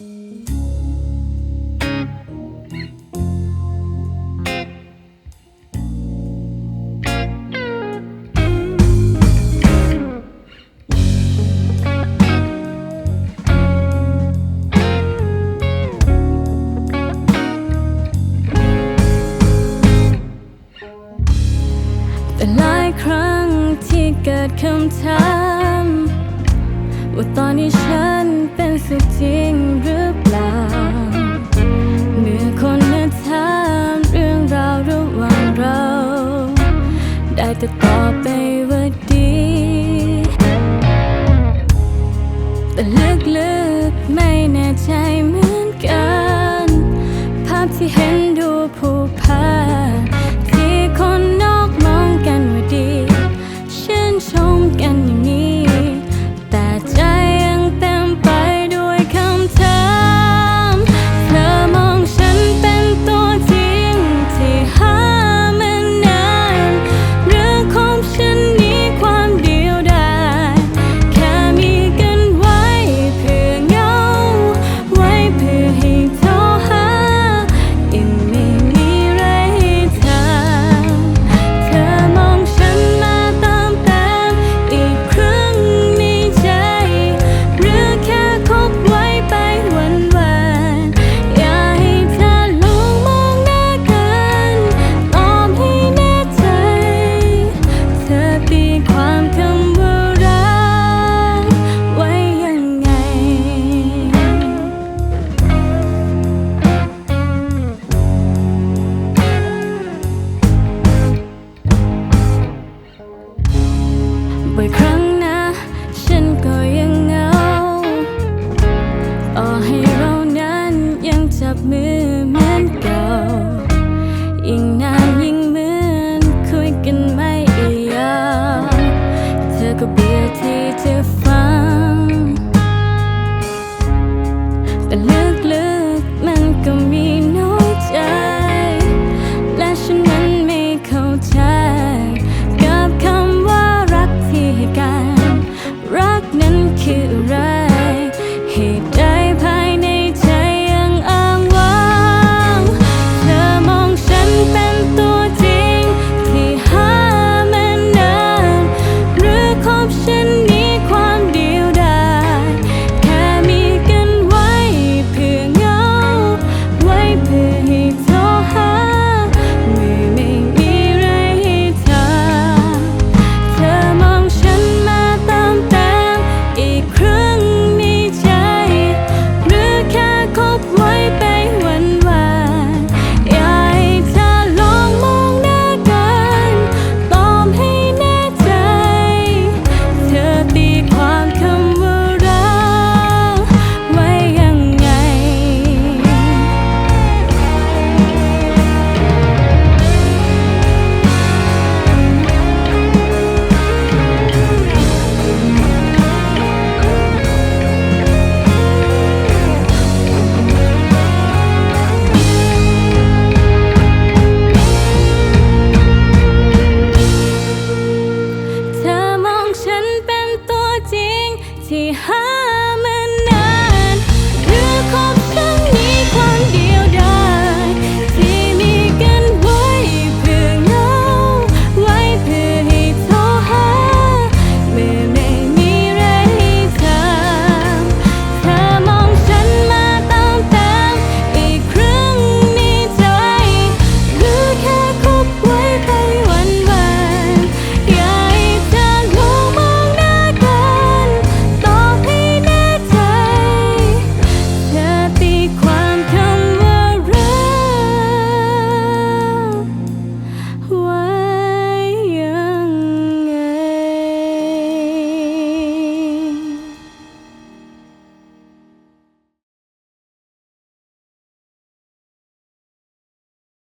แต่หลายครั้งที่เกิดคำถาม ว่าตอนนี้ฉัน สักจริงหรือเปล่าเมื่อคนมาถามเรื่องราวระหว่างเรา ได้แต่ตอบไปว่าดี แต่ลึกๆไม่แน่ใจเหมือนกัน ภาพที่เห็นดูผูกพัน and let high.